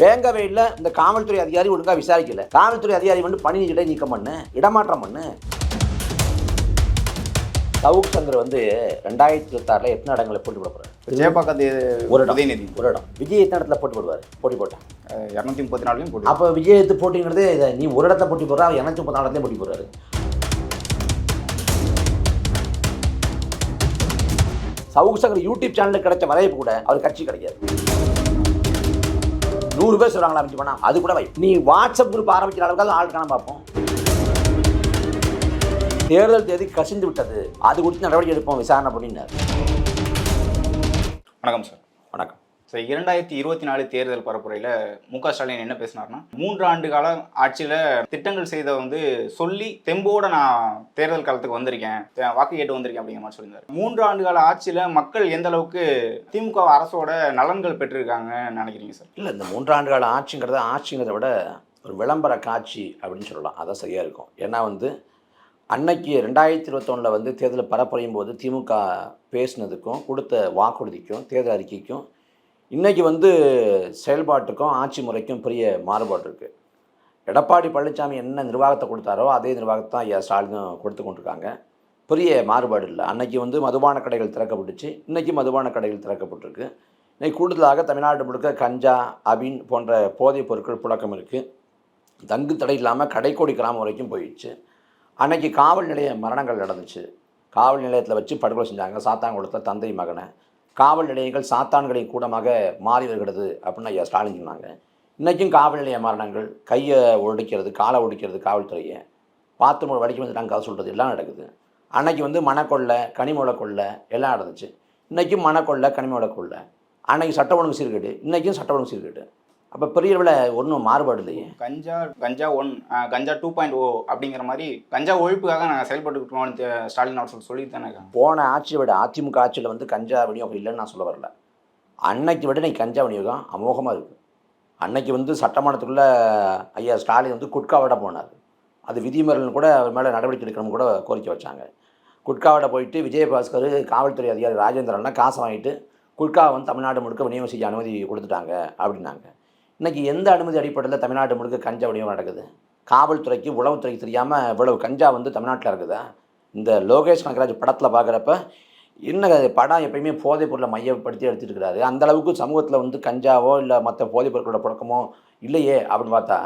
வேங்கவேல இந்த காவல்துறை அதிகாரி ஒழுங்கா விசாரிக்கல. காவல்துறை அதிகாரி வந்து பணி இடை நீக்கம் பண்ணு இடமாற்றம் பண்ணு. சவுக் சங்கர் வந்து ரெண்டாயிரத்தி இருபத்தாறுல எத்தனை இடங்களை போட்டி போட போறாரு? விஜயபாக்கத்து ஒரு இடம். உதயநிதி. ஒரு இடம். விஜய் எத்தனை இடத்துல போட்டி போடுவார்? போட்டி போட்டான் இரநூத்தி முப்பத்தி நாலுலையும் போட்டு அப்போ விஜய் எடுத்து போட்டிங்கிறது நீ ஒரு இடத்த போட்டி போடுறா இரநூத்தி முப்பத்தி நாலு போட்டி போடுறாரு. சவுக் சங்கர் யூடியூப் சேனலுக்கு கிடைச்ச வரவேற்பு கூட அவர் கட்சி கிடைக்காது. நூறு பேர் சொல்றாங்களா ஆரம்பிச்சு பண்ணா அது கூட வை. நீ வாட்ஸ்அப் குரூப் ஆரம்பிக்கிற அளவுக்கு ஆள் காண பார்ப்போம் தேர்தல் தேதி கசிந்து விட்டது. அது குறித்து நடவடிக்கை எடுப்போம் விசாரணை பண்ணினார் வணக்கம் சார் ஸோ இரண்டாயிரத்தி இருபத்தி நாலு தேர்தல் பரப்புரையில் மு க ஸ்டாலின் என்ன பேசினார்னா மூன்று ஆண்டு காலம் ஆட்சியில் திட்டங்கள் செய்த வந்து சொல்லி தெம்போட நான் தேர்தல் காலத்துக்கு வந்திருக்கேன். வாக்கு கேட்டு வந்திருக்கேன் அப்படிங்கிற மாதிரி சொல்லியிருந்தார். மூன்று ஆண்டு கால ஆட்சியில் மக்கள் எந்த அளவுக்கு திமுக அரசோட நலன்கள் பெற்றிருக்காங்கன்னு நினைக்கிறீங்க சார்? இல்லை இந்த மூன்றாண்டு கால ஆட்சிங்கிறத ஆட்சிங்கிறத விட ஒரு விளம்பர காட்சி அப்படின்னு சொல்லலாம். அதான் சரியாக இருக்கும். ஏன்னா வந்து அன்னைக்கு ரெண்டாயிரத்தி இருபத்தொன்னில் வந்து தேர்தல் பரப்புரையும் போது திமுக பேசினதுக்கும் கொடுத்த வாக்குறுதிக்கும் தேர்தல் அறிக்கைக்கும் இன்றைக்கி வந்து செயல்பாட்டுக்கும் ஆட்சி முறைக்கும் பெரிய மாறுபாடு இருக்குது எடப்பாடி பழனிசாமி என்ன நிர்வாகத்தை கொடுத்தாரோ அதே நிர்வாகத்தை தான் ஐயா ஸ்டாலினும் கொடுத்து கொண்டிருக்காங்க. பெரிய மாறுபாடு இல்லை. அன்னைக்கு வந்து மதுபான கடைகள் திறக்கப்பட்டுச்சு. இன்றைக்கி மதுபான கடைகள் திறக்கப்பட்டிருக்கு. இன்றைக்கி கூடுதலாக தமிழ்நாடு முழுக்க கஞ்சா அபின் போன்ற போதைப் பொருட்கள் புழக்கம் இருக்குது தங்கு தடை இல்லாமல் கடைக்கோடி கிராமம் வரைக்கும் போயிடுச்சு. அன்னைக்கு காவல் நிலைய மரணங்கள் நடந்துச்சு. காவல் நிலையத்தில் வச்சு படுகொலை செஞ்சாங்க. சாத்தாங்குளத்தில் தந்தை மகனை. காவல் நிலையங்கள் சாத்தான்களின் கூடமாக மாறி வருகிறது அப்படின்னு ஐயா ஸ்டாலின் சொன்னாங்க. இன்றைக்கும் காவல் நிலைய மரணங்கள் கையை ஒடிக்கிறது காலை ஒடிக்கிறது காவல்துறையை. பாத்ரூம் வடிக்க வந்துட்டாங்க கதை சொல்கிறது எல்லாம் நடக்குது. அன்னைக்கு வந்து மணக்கொள்ளை கனிமூல கொள்ளை எல்லாம் நடந்துச்சு. இன்றைக்கும் மணக்கொள்ளை கனிமூல கொள்ளை. அன்னைக்கு சட்ட ஒழுங்கு சீர்கேடு இன்றைக்கும் சட்ட ஒழுங்கு சீர்கேடு. அப்போ பெரிய அளவில் ஒன்றும் மாறுபாடு இல்லையே. கஞ்சா கஞ்சா ஒன் கஞ்சா டூ பாயிண்ட் ஓ அப்படிங்கிற மாதிரி கஞ்சா ஒழிப்புக்காக நாங்கள் செயல்பட்டுக்கிட்டோம்னு ஸ்டாலின் அவர் சொல்லி சொல்லிட்டு தானே இருக்காங்க போன ஆட்சியை விட அதிமுக ஆட்சியில் வந்து கஞ்சா விநியோகம் இல்லைன்னு நான் சொல்ல வரல. அன்னைக்கு விட இன்னைக்கு கஞ்சா விநியோகம் அமோகமாக இருக்குது அன்னைக்கு வந்து சட்டமன்றத்துக்குள்ள ஐயா ஸ்டாலின் வந்து குட்காவோட போனார். அது விதிமீறல் கூட அவர் மேலே நடவடிக்கை எடுக்கணும்னு கூட கோரிக்கை வச்சாங்க. குட்காவோட போயிட்டு விஜயபாஸ்கர் காவல்துறை அதிகாரி ராஜேந்திரன்லாம் காசை வாங்கிட்டு குட்காவை வந்து தமிழ்நாடு முழுக்க விநியோகம் செய்ய அனுமதி கொடுத்துட்டாங்க அப்படின்னாங்க. இன்றைக்கி எந்த அனுமதி அடிப்படையில் தமிழ்நாடு முழுக்க கஞ்சா விநியோகம் நடக்குது? காவல்துறைக்கு உளவுத்துறைக்கு தெரியாமல் இவ்வளவு கஞ்சா வந்து தமிழ்நாட்டில் இருக்குதா? இந்த லோகேஷ் கனகராஜ் படத்தில் பார்க்குறப்ப என்ன அது படம் எப்பயுமே போதைப் பொருளை மையப்படுத்தி எடுத்துட்டு இருக்கிறாரு அந்த அளவுக்கு சமூகத்தில் வந்து கஞ்சாவோ இல்லை மற்ற போதைப் பொருட்களோட புழக்கமோ இல்லையே அப்படின்னு பார்த்தா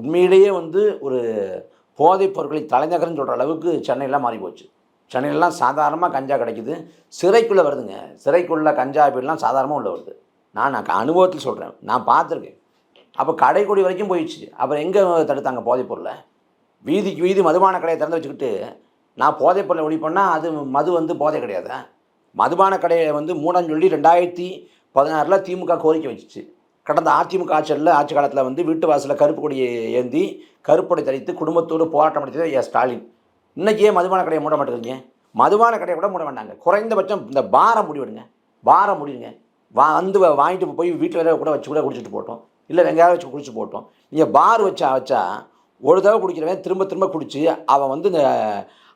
உண்மையிலேயே வந்து ஒரு போதைப் பொருட்களை தலைநகர்னு சொல்கிற அளவுக்கு சென்னையெல்லாம் மாறி போச்சு. சென்னையிலலாம் சாதாரணமாக கஞ்சா கிடைக்குது. சிறைக்குள்ளே வருதுங்க. சிறைக்குள்ளே கஞ்சா அப்படிலாம் சாதாரணமாக உள்ள வருது. நான் நான் அனுபவத்தில் சொல்கிறேன் நான் பார்த்துருக்கேன். அப்போ கடைக்கொடி வரைக்கும் போயிடுச்சு. அப்புறம் எங்கே தடுத்தாங்க போதைப்பொருளை வீதிக்கு வீதி மதுபான கடையை திறந்து வச்சுக்கிட்டு நான் போதைப்பொருளை பொருளை பண்ணால் அது மது வந்து போதை கிடையாது? மதுபான கடையை வந்து மூடன்னு சொல்லி ரெண்டாயிரத்தி பதினாறில் திமுக கோரிக்கை வச்சுச்சு. கடந்த அதிமுக ஆட்சியில் ஆட்சி காலத்தில் வந்து வீட்டு வாசலில் கருப்பு கொடியை ஏந்தி கருப்பொடை தரித்து குடும்பத்தோடு போராட்டம் நடத்தியது ஏ ஸ்டாலின். இன்றைக்கே மதுபான கடையை மூட மாட்டேங்கிறீங்க? மதுபான கடையை கூட மூட வேண்டாங்க. குறைந்தபட்சம் இந்த பாரம் முடிவிடுங்க. பாரம் முடிடுங்க. வா வந்து வாங்கிட்டு போய் வீட்டில் வேற கூட வச்சு கூட குடிச்சிட்டு போட்டோம் இல்லை வெங்காயம் வச்சு குடிச்சு போட்டோம். நீங்கள் பார் வச்சா வச்சா ஒரு தடவை குடிக்கிறவன் திரும்ப திரும்ப குடித்து அவன் வந்து இந்த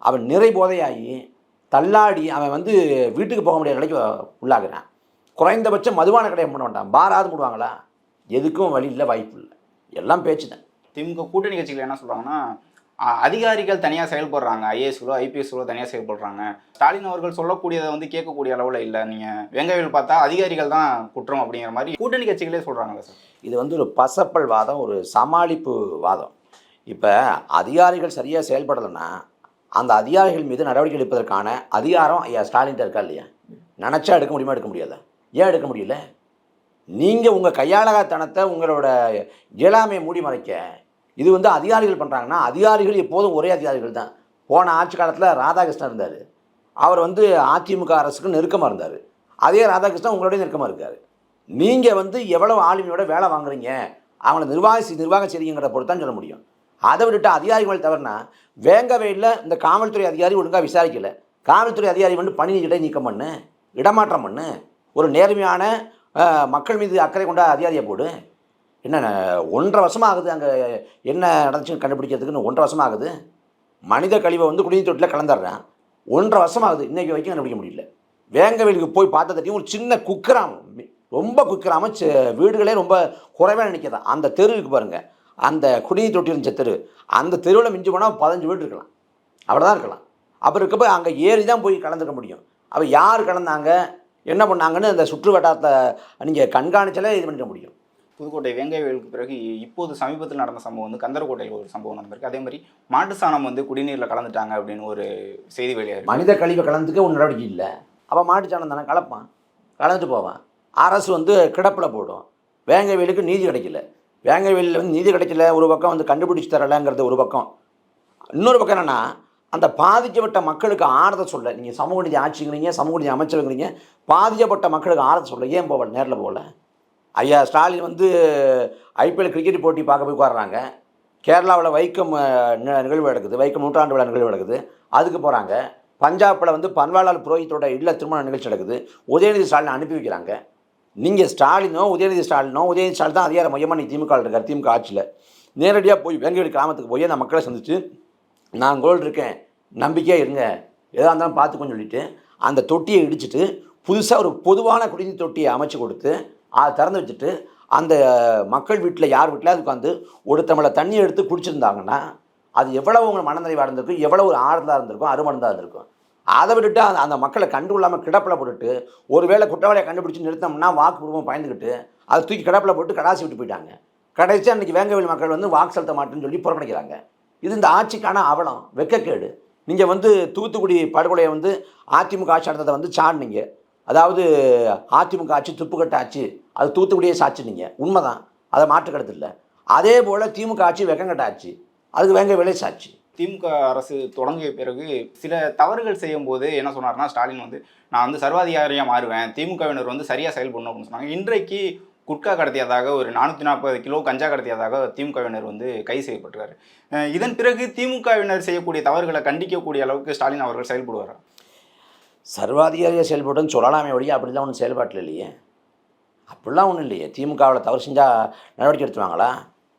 அவன் நிறை போதையாகி தள்ளாடி அவன் வந்து வீட்டுக்கு போக முடியாத நிலைக்கு உள்ளாகிறான். குறைந்தபட்சம் மதுபான கடையை பண்ண வேண்டாம் பாராது போடுவாங்களா? எதுக்கும் வழி இல்லை வாய்ப்பு இல்லை. எல்லாம் பேச்சு தான் திமுக கூட்டணி கட்சிகள் என்ன சொல்கிறாங்கன்னா அதிகாரிகள் தனியாக செயல்படுறாங்க. ஐஏஎஸ்களோ ஐபிஎஸ்களோ தனியாக செயல்படுறாங்க. ஸ்டாலின் அவர்கள் சொல்லக்கூடியதை வந்து கேட்கக்கூடிய அளவில் இல்லை. நீங்கள் வெங்காயில் பார்த்தா அதிகாரிகள் தான் குற்றம் அப்படிங்கிற மாதிரி கூட்டணி கட்சிகளே சொல்கிறாங்கல்ல சார். இது வந்து ஒரு பசப்பல் வாதம் ஒரு சமாளிப்பு வாதம். இப்போ அதிகாரிகள் சரியாக செயல்படலைன்னா அந்த அதிகாரிகள் மீது நடவடிக்கை எடுப்பதற்கான அதிகாரம் ஐயா ஸ்டாலின் இருக்கா இல்லையா? நினச்சா எடுக்க முடியுமா எடுக்க முடியாதா? ஏன் எடுக்க முடியல? நீங்கள் உங்கள் கையாளகத்தனத்தை உங்களோட இயலாமையை மூடி மறைக்க இது வந்து அதிகாரிகள் பண்ணுறாங்கன்னா அதிகாரிகள் எப்போதும் ஒரே அதிகாரிகள் தான். போன ஆட்சி காலத்தில் ராதாகிருஷ்ணன் இருந்தார். அவர் வந்து அதிமுக அரசுக்கு நெருக்கமாக இருந்தார். அதே ராதாகிருஷ்ணன் உங்களுடைய நெருக்கமாக இருக்கார். நீங்கள் வந்து எவ்வளோ ஆளுமையோட வேலை வாங்குறீங்க? அவங்கள நிர்வாக நிர்வாகம் செய்றீங்கிற பொறுத்து தான் சொல்ல முடியும். அதை விட்டுட்டு அதிகாரிகள் தவறுனா வேங்கவேல இந்த காவல்துறை அதிகாரி ஒழுங்காக விசாரிக்கலை. காவல்துறை அதிகாரி வந்து பணி இடை நீக்கம் பண்ணு இடமாற்றம் பண்ணு ஒரு நேர்மையான மக்கள் மீது அக்கறை கொண்ட அதிகாரியை போடு. என்ன ஒன்றரை வருஷமாக ஆகுது அங்கே என்ன நடந்துச்சுன்னு கண்டுபிடிக்கிறதுக்குன்னு ஒன்றரை வருஷமாக ஆகுது மனித கழிவை வந்து குடிநீர் தொட்டில் கலந்துடுறேன். ஒன்றரை வருஷம் ஆகுது இன்றைக்கு வரைக்கும் கண்டுபிடிக்க முடியல. வேங்கவேலுக்கு போய் பார்த்த ஒரு சின்ன குக்கிராமம். ரொம்ப குக்கிராம வீடுகளே ரொம்ப குறைவாக நினைக்கிறதா? அந்த தெருவுக்கு பாருங்கள் அந்த குடிநீர் தொட்டி இருந்த தெரு. அந்த தெருவில் மிஞ்சி போனால் பதினஞ்சு வீடு இருக்கலாம். அவ்வளோதான் இருக்கலாம். அப்புறம் இருக்கப்போ அங்கே ஏறி தான் போய் கலந்துக்க முடியும். அப்போ யார் கலந்தாங்க? என்ன பண்ணாங்கன்னு அந்த சுற்று வட்டாரத்தை நீங்கள் கண்காணிச்சாலே இது பண்ணிக்க முடியும். புதுக்கோட்டை வேங்கை வயலுக்கு பிறகு இப்போது சமீபத்தில் நடந்த சம்பவம் வந்து கந்தரக்கோட்டையில் ஒரு சம்பவம் நடந்திருக்கு. அதே மாதிரி மாட்டு சாணம் வந்து குடிநீரில் கலந்துட்டாங்க அப்படின்னு ஒரு செய்தி வெளியாக மனித கழிவை கலந்துக்க ஒரு நடவடிக்கை இல்லை. அப்போ மாட்டு சாணம் தானே கலப்பான். கலந்துட்டு போவான். அரசு வந்து கிடப்பில் போடும். வேங்கை நீதி கிடைக்கல. வேங்கை வந்து நீதி கிடைக்கல. ஒரு பக்கம் வந்து கண்டுபிடிச்சு தரலைங்கிறது ஒரு பக்கம். இன்னொரு பக்கம் என்னென்னா அந்த பாதிக்கப்பட்ட மக்களுக்கு ஆறுதல் சொல்ல. நீங்கள் சமூக நீதி ஆட்சிங்கிறீங்க சமூக நீதி அமைச்சருங்கிறீங்க. பாதிக்கப்பட்ட மக்களுக்கு ஆறுதல் சொல்ல. ஏன் போகல? நேரில் போகல. ஐயா ஸ்டாலின் வந்து ஐபிஎல் கிரிக்கெட் போட்டி பார்க்க போய் உட்காடுறாங்க கேரளாவில் வைக்கம் நிகழ்வு நடக்குது. வைக்கம் நூற்றாண்டு விழா நிகழ்வு நடக்குது. அதுக்கு போகிறாங்க பஞ்சாபில் வந்து பன்வாலால் புரோஹித்தோட இல்ல திருமண நிகழ்ச்சி நடக்குது. உதயநிதி ஸ்டாலின் அனுப்பி வைக்கிறாங்க. நீங்கள் ஸ்டாலினோ உதயநிதி ஸ்டாலினோ உதயநிதி ஸ்டாலின் தான் அதிகார மையமாக நீ திமுக இருக்கார் திமுக ஆட்சியில். நேரடியாக போய் வெங்கவேலி கிராமத்துக்கு போய் அந்த மக்களை சந்திச்சு நான் கோல் இருக்கேன். நம்பிக்கையாக இருங்க. எதாக இருந்தாலும் பார்த்துக்கோன்னு சொல்லிட்டு அந்த தொட்டியை இடிச்சிட்டு புதுசாக ஒரு பொதுவான குடிநீர் தொட்டியை அமைச்சு கொடுத்து அதை திறந்து வச்சுட்டு அந்த மக்கள் வீட்டில் யார் வீட்டில் உட்காந்து ஒரு தமிழை தண்ணி எடுத்து குடிச்சிருந்தாங்கன்னா அது எவ்வளவு உங்கள் மனநிறைவாக இருந்திருக்கும் எவ்வளோ ஒரு ஆறுதலாக இருந்திருக்கும் அருமருந்தாக இருந்திருக்கும். அதை விட்டுட்டு அந்த அந்த மக்களை கண்டுகொள்ளாமல் கிடப்பில் போட்டுட்டு ஒருவேளை குற்றவாளியை கண்டுபிடிச்சு நிறுத்தம்னா வாக்கு குடும்பம் பயந்துக்கிட்டு அதை தூக்கி கிடப்பில் போட்டு கடாசி விட்டு போயிட்டாங்க. கடைசி அன்றைக்கி வேங்கவேல் மக்கள் வந்து வாக்கு செலுத்த மாட்டேன்னு சொல்லி புறக்கணிக்கிறாங்க. இது இந்த ஆட்சிக்கான அவலம் வெக்கக்கேடு. நீங்கள் வந்து தூத்துக்குடி படுகொலையை வந்து அதிமுக ஆட்சி நடந்ததை வந்து சாடினீங்க. அதாவது அதிமுக ஆட்சி துப்புக்கட்ட ஆட்சி அது தூத்துக்குடியே உண்மை உண்மைதான். அதை மாற்றுக்கிறது இல்லை. அதே போல் திமுக ஆட்சி வெக்கங்கட்ட ஆட்சி. அதுக்கு வேங்க விலை சாட்சி. திமுக அரசு தொடங்கிய பிறகு சில தவறுகள் செய்யும் போது என்ன சொன்னார்னா ஸ்டாலின் வந்து நான் வந்து சர்வாதிகாரியாக மாறுவேன். திமுகவினர் வந்து சரியாக செயல்படணும் அப்படின்னு சொன்னாங்க. இன்றைக்கு குட்கா கடத்தியதாக ஒரு நானூற்றி நாற்பது கிலோ கஞ்சா கடத்தியதாக திமுகவினர் வந்து கைது செய்யப்பட்டிருக்காரு இதன் பிறகு திமுகவினர் செய்யக்கூடிய தவறுகளை கண்டிக்கக்கூடிய அளவுக்கு ஸ்டாலின் அவர்கள் செயல்படுவார்? சர்வாதிகாரியாக செயல்பட்டுன்னு சொல்லலாமே ஒழிய அப்படிலாம் ஒன்றும் செயல்பாட்டில் இல்லையே. அப்படிலாம் ஒன்றும் இல்லையே. திமுகவில் தவறு செஞ்சால் நடவடிக்கை எடுத்துவாங்களா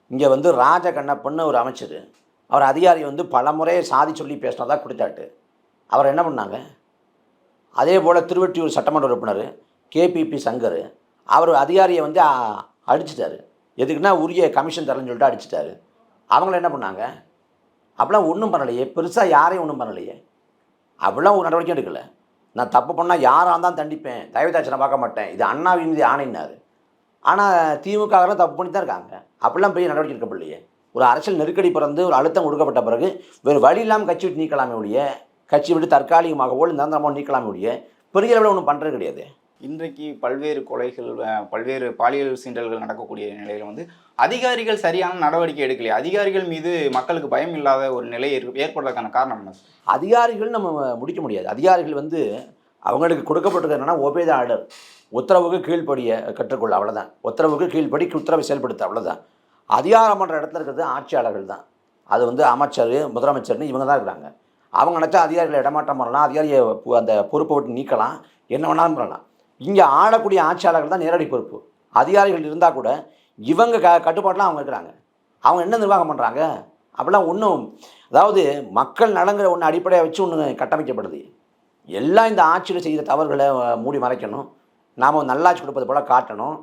இங்கே வந்து ராஜ கண்ணப்பன்னு ஒரு அமைச்சர். அவர் அதிகாரி வந்து பலமுறை சாதி சொல்லி பேசினதா கொடுத்தாட்டு. அவர் என்ன பண்ணாங்க? அதே போல் திருவெட்டியூர் சட்டமன்ற உறுப்பினர் கேபிபி சங்கர் அவர் அதிகாரியை வந்து அடிச்சிட்டார் அடிச்சிட்டாரு. எதுக்குன்னா உரிய கமிஷன் தரேன்னு சொல்லிட்டு அடிச்சிட்டாரு. அவங்கள என்ன பண்ணாங்க? அப்படிலாம் ஒன்றும் பண்ணலையே. பெருசாக யாரையும் ஒன்றும் பண்ணலையே. அப்படிலாம் ஒரு நடவடிக்கை எடுக்கலை. நான் தப்பு பண்ணால் யாராக இருந்தாலும் தண்டிப்பேன். தயவுதாட்சி பார்க்க மாட்டேன். இது அண்ணாவின் மீது ஆணைனாரு ஆனால் திமுகலாம் தப்பு பண்ணி தான் இருக்காங்க. அப்படிலாம் பெரிய நடவடிக்கை எடுக்கப்படலையே ஒரு அரசியல் நெருக்கடி பிறந்து ஒரு அழுத்தம் கொடுக்கப்பட்ட பிறகு வேறு வழி இல்லாமல் கட்சி விட்டு நீக்கலாமே ஒழிய கட்சி விட்டு தற்காலிகமாகவோ நிரந்தரமாக நீக்கலாமே ஒழிய பெரிய அளவில் ஒன்றும் பண்ணுறது கிடையாது. இன்றைக்கு பல்வேறு கொலைகள் பல்வேறு பாலியல் சீண்டல்கள் நடக்கக்கூடிய நிலையில் வந்து அதிகாரிகள் சரியான நடவடிக்கை எடுக்கலையே. அதிகாரிகள் மீது மக்களுக்கு பயம் இல்லாத ஒரு நிலை ஏற்ப- ஏற்படுறதுக்கான காரணம் என்ன? அதிகாரிகள் நம்ம முடிக்க முடியாது. அதிகாரிகள் வந்து அவங்களுக்கு கொடுக்கப்பட்டது என்னன்னா ஒபேத ஆர்டர். உத்தரவுக்கு கீழ்ப்படிய கற்றுக்கொள்ள அவ்வளோதான் உத்தரவுக்கு கீழ்ப்படி உத்தரவை செயல்படுத்த அவ்வளோதான் அதிகாரம் பண்ணுற இடத்துல இருக்கிறது ஆட்சியாளர்கள் தான். அது வந்து அமைச்சர் முதலமைச்சர்னு இவங்க தான் இருக்கிறாங்க. அவங்க நினச்சா அதிகாரிகளை இடமாற்றம் பண்ணலாம். அதிகாரியை அந்த பொறுப்பை விட்டு நீக்கலாம். என்ன வேணாலும் பண்ணலாம். இங்கே ஆளக்கூடிய ஆட்சியாளர்கள் தான் நேரடி பொறுப்பு. அதிகாரிகள் இருந்தால் கூட இவங்க க கட்டுப்பாட்டெலாம் அவங்க இருக்கிறாங்க. அவங்க என்ன நிர்வாகம் பண்ணுறாங்க அப்படிலாம் ஒன்றும் அதாவது மக்கள் நலங்கிற ஒன்று அடிப்படையாக வச்சு ஒன்று கட்டமைக்கப்படுது. எல்லாம் இந்த ஆட்சியில் செய்கிற தவறுகளை மூடி மறைக்கணும். நாம் நல்லாட்சி கொடுப்பது போல் காட்டணும்.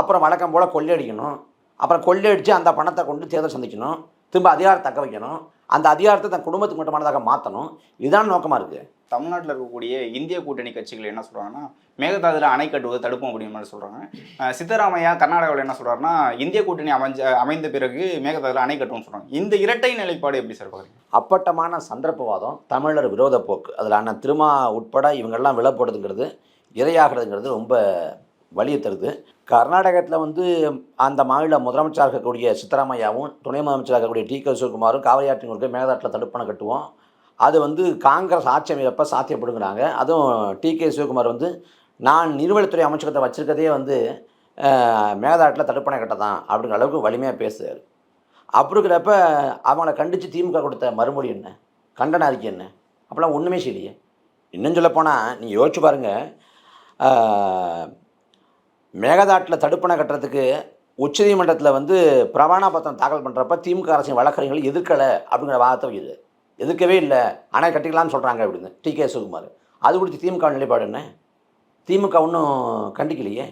அப்புறம் வழக்கம் போல் கொள்ளையடிக்கணும். அப்புறம் கொள்ளையடித்து அந்த பணத்தை கொண்டு தேர்தல் சந்திக்கணும். திரும்ப அதிகாரத்தை தக்க வைக்கணும். அந்த அதிகாரத்தை தன் குடும்பத்துக்கு மட்டுமானதாக மாற்றணும் இதுதான் நோக்கமாக இருக்குது தமிழ்நாட்டில் இருக்கக்கூடிய இந்திய கூட்டணி கட்சிகள் என்ன சொல்றாங்கன்னா மேகதாதுல அணை கட்டுவது தடுப்போம் அப்படிங்கிற மாதிரி சொல்றாங்க. அஹ் சித்தராமையா கர்நாடகாவில் என்ன சொல்றாருன்னா இந்திய கூட்டணி அமைஞ்ச அமைந்த பிறகு மேகதாதுல அணை கட்டுவோம்னு சொல்றாங்க. இந்த இரட்டை நிலைப்பாடு எப்படி சார் பாக்குறீங்க? அப்பட்டமான சந்தர்ப்பவாதம் தமிழர் விரோத போக்கு. அதில் அண்ணன் திருமா உட்பட இவங்கெல்லாம் விலை போடுறதுங்கிறது இரையாகிறதுங்கிறது ரொம்ப வலியை தருது. கர்நாடகத்தில் வந்து அந்த மாநில முதலமைச்சராக இருக்கக்கூடிய சித்தராமையாவும் துணை முதலமைச்சராக இருக்கக்கூடிய டி. கே. சிவகுமாரும் காவிரி ஆற்றின் மேகதாட்டில் தடுப்பணை கட்டுவோம். அது வந்து காங்கிரஸ் ஆட்சி அமைப்ப சாத்தியப்படுங்கிறாங்க. அதுவும் டி. கே. சிவகுமார் வந்து நான் நீர்வழித்துறை அமைச்சகத்தை வச்சுருக்கதே வந்து அஹ், மேகதாட்டில் தடுப்பணை கட்ட தான் அப்படிங்கிற அளவுக்கு வலிமையாக பேசுகிறார் அப்படி இருக்கிறப்ப அவங்கள கண்டித்து திமுக கொடுத்த மறுமொழி என்ன? கண்டன அறிக்கை என்ன? அப்போலாம் ஒன்றுமே சரியே இன்னும் சொல்லப்போனால் நீங்கள் யோசிச்சு பாருங்கள் மேகதாட்டில் தடுப்பணை கட்டுறதுக்கு உச்சநீதிமன்றத்தில் வந்து பிரமாண பத்திரம் தாக்கல் பண்ணுறப்ப திமுக அரசின் வழக்கறிஞர்கள் எதிர்க்கலை அப்படிங்கிற வாதத்தை வைக்குது. எதிர்க்கவே இல்லை. அணை கட்டிக்கலாம்னு சொல்கிறாங்க அப்படின்னு டி கே சுகுமார் அது குறித்து திமுக நிலைப்பாடு என்ன? திமுக ஒன்றும் கண்டிக்கலையே.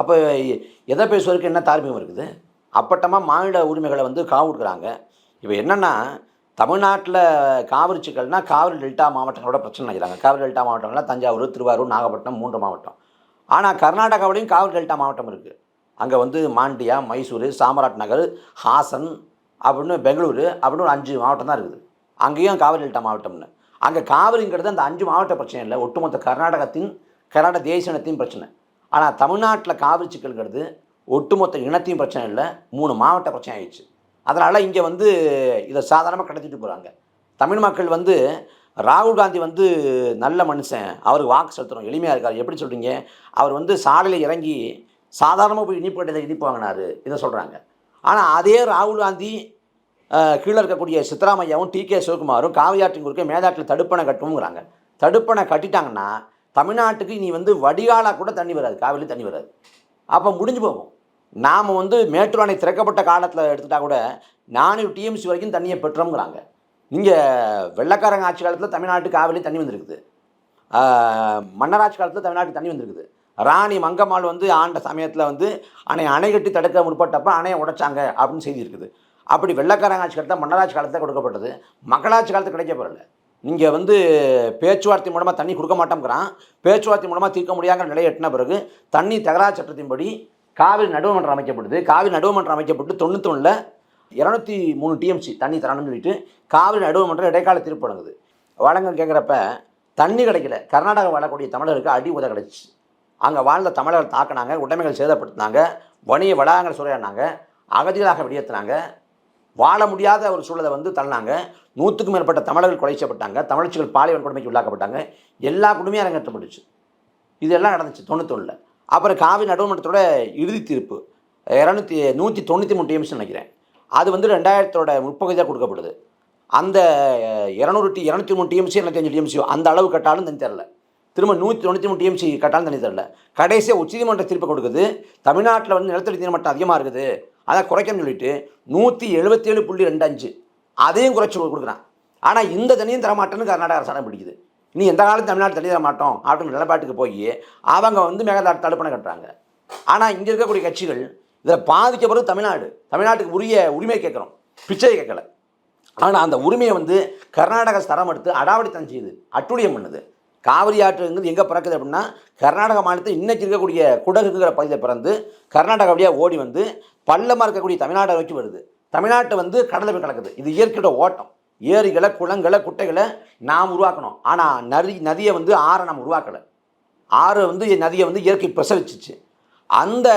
அப்போ எதை பேசுவதற்கு என்ன தார்மீகம் இருக்குது? அப்பட்டமாக மாநில உரிமைகளை வந்து காவு கொடுக்குறாங்க. இப்போ என்னென்னா தமிழ்நாட்டில் காவிரி சிக்கல்னா காவிரி டெல்டா மாவட்டங்களோட பிரச்சனை நினைக்கிறாங்க காவிரி டெல்டா மாவட்டங்கள்லாம் தஞ்சாவூர் திருவாரூர் நாகப்பட்டினம் மூன்று மாவட்டம். ஆனால் கர்நாடகாவிலையும் காவல் டெல்டா மாவட்டம் இருக்குது அங்கே வந்து மாண்டியா மைசூர் சாமராட் நகர் ஹாசன் அப்படின்னு பெங்களூரு அப்படின்னு ஒரு அஞ்சு மாவட்டம் தான் இருக்குது. அங்கேயும் காவிரி டெல்டா மாவட்டம்னு. அங்கே காவிரிங்கிறது அந்த அஞ்சு மாவட்ட பிரச்சனை இல்லை. ஒட்டுமொத்த கர்நாடகத்தின் கர்நாடக தேசிய இனத்தையும் பிரச்சனை. ஆனால் தமிழ்நாட்டில் காவிரி சிக்கல்ங்கிறது ஒட்டுமொத்த இனத்தையும் பிரச்சனை இல்லை. மூணு மாவட்ட பிரச்சனை ஆயிடுச்சு. அதனால் இங்கே வந்து இதை சாதாரணமாக கடத்திட்டு போகிறாங்க தமிழ் மக்கள் வந்து ராகுல் காந்தி வந்து நல்ல மனுஷன். அவருக்கு வாக்கு செலுத்துறோம். எளிமையாக இருக்கார். எப்படி சொல்கிறீங்க அவர் வந்து சாலையில் இறங்கி சாதாரணமாக போய் இனிப்பு கடையில் இனிப்பு வாங்கினாரு. இதை சொல்கிறாங்க ஆனால் அதே ராகுல் காந்தி கீழே இருக்கக்கூடிய சித்தராமையாவும் டி கே சிவகுமாரும் காவியாற்றின் குறுக்கே மேதாட்டில் தடுப்பணை கட்டுவோங்கிறாங்க தடுப்பணை கட்டிட்டாங்கன்னா தமிழ்நாட்டுக்கு நீ வந்து வடிகாலாக கூட தண்ணி வராது. காவிரி தண்ணி வராது. அப்போ முடிஞ்சு போகும். நாம் வந்து மேட்டூர் அணை திறக்கப்பட்ட காலத்தில் எடுத்துட்டால் கூட நானூறு டிஎம்சி வரைக்கும் தண்ணியை பெற்றோங்கிறாங்க நீங்கள் வெள்ளக்காரங்க ஆட்சி காலத்தில் தமிழ்நாட்டு காவிரி தண்ணி வந்திருக்குது. மன்னராட்சி காலத்தில் தமிழ்நாட்டுக்கு தண்ணி வந்திருக்குது. ராணி மங்கம்மாள் வந்து ஆண்ட சமயத்தில் வந்து அணை அணை கட்டி தடுக்க முற்பட்டப்ப அணையை உடைச்சாங்க அப்படின்னு செய்தி இருக்குது. அப்படி வெள்ளக்காரங்க ஆட்சி காலத்தில் மன்னராட்சி காலத்தில் கொடுக்கப்பட்டது. மக்களாட்சி காலத்தில் கிடைக்கப்படல நீங்கள் வந்து பேச்சுவார்த்தை மூலமாக தண்ணி கொடுக்க மாட்டோங்கிறான் பேச்சுவார்த்தை மூலமாக தீர்க்க முடியாங்கிற நிலையை எட்டின பிறகு தண்ணி தகராறு சட்டத்தின்படி காவிரி நடுவமன்றம் அமைக்கப்படுது. காவிரி நடுவமன்றம் அமைக்கப்பட்டு தொண்ணூத்தொன்னில் இரநூத்தி மூணு டிஎம்சி தண்ணி தரணும்னு சொல்லிட்டு காவிரி நடுவமன்றம் இடைக்கால தீர்ப்பு வழங்குது. வழங்க கேட்குறப்ப தண்ணி கிடைக்கல. கர்நாடகா வாழக்கூடிய தமிழருக்கு அடி உத கிடச்சி அங்கே வாழ்ந்த தமிழர்கள் தாக்குனாங்க உடைமைகள் சேதப்படுத்தினாங்க வணிக வளாகங்கள் சூறையாடினாங்க அகதிகளாக வெளியேற்றினாங்க வாழ முடியாத ஒரு சூழலை வந்து தள்ளினாங்க நூற்றுக்கும் மேற்பட்ட தமிழர்கள் கொலை செய்யப்பட்டாங்க தமிழ்ச்சிகள் பாலியல் கொடுமைக்கு உள்ளாக்கப்பட்டாங்க எல்லா குடும்பமும் அரங்கேற்றப்பட்டுச்சு இதெல்லாம் நடந்துச்சு தொண்ணூத்தொன்னில். அப்புறம் காவி நடுவமன்றத்தோட இறுதி தீர்ப்பு இரநூத்தி நூற்றி தொண்ணூற்றி மூணு டிஎம்ஸ் நினைக்கிறேன். அது வந்து ரெண்டாயிரத்தோட முற்பகுதியாக கொடுக்கப்படுது. அந்த இரநூறு டி இரநூத்தி மூணு டிஎம்சி இரநூத்தஞ்சு டிஎம்சியோ அந்த அளவு கட்டாலும் தனி தரல. திரும்ப நூற்றி தொண்ணூற்றி மூணு டிஎம்சி கட்டாலும் தனி தரல. கடைசியாக உச்சநீதிமன்ற தீர்ப்பு கொடுக்குது. தமிழ்நாட்டில் வந்து நிலத்தடி நீர் மட்டம் அதிகமாக இருக்குது. அதை குறைக்கணும்னு சொல்லிட்டு நூற்றி எழுபத்தேழு புள்ளி ரெண்டு அஞ்சு அதையும் குறைச்சி கொடுக்குறான். ஆனால் இந்த தண்ணியும் தரமாட்டேன்னு கர்நாடக அரசாங்கம் பிடிக்குது. நீ எந்த காலத்து தமிழ்நாடு தண்ணி தர மாட்டோம் அப்படின்னு நிலப்பாட்டுக்கு போய் அவங்க வந்து மேகதாட்டு தடுப்பணை கட்டுறாங்க. ஆனால் இங்கே இருக்கக்கூடிய கட்சிகள் இதில் பாதிக்கப்படுறது தமிழ்நாடு தமிழ்நாட்டுக்கு உரிய உரிமையை கேட்குறோம். பிச்சை கேட்கல. ஆனால் அந்த உரிமையை வந்து கர்நாடக ஸ்தரம் எடுத்து அடாவடித்தனம் செய்யுது அட்டுழியம் பண்ணுது. காவிரி ஆற்றுங்கிறது எங்கே பிறக்குது அப்படின்னா கர்நாடக மாநிலத்தில் இன்றைக்கி இருக்கக்கூடிய குடகுங்கிற பகுதியில் பிறந்து கர்நாடகா வழியாக ஓடி வந்து பள்ளமாக இருக்கக்கூடிய தமிழ்நாட்டை நோக்கி வருது. தமிழ்நாட்டை வந்து கடலில் போய் கலக்குது. இது இயற்கையோட ஓட்டம். ஏரிகளை குளங்களை குட்டைகளை நாம் உருவாக்கணும். ஆனால் நதி நதியை வந்து ஆறை நாம் உருவாக்கலை. ஆறு வந்து நதியை வந்து இயற்கை பிரசவிச்சிச்சு. அந்த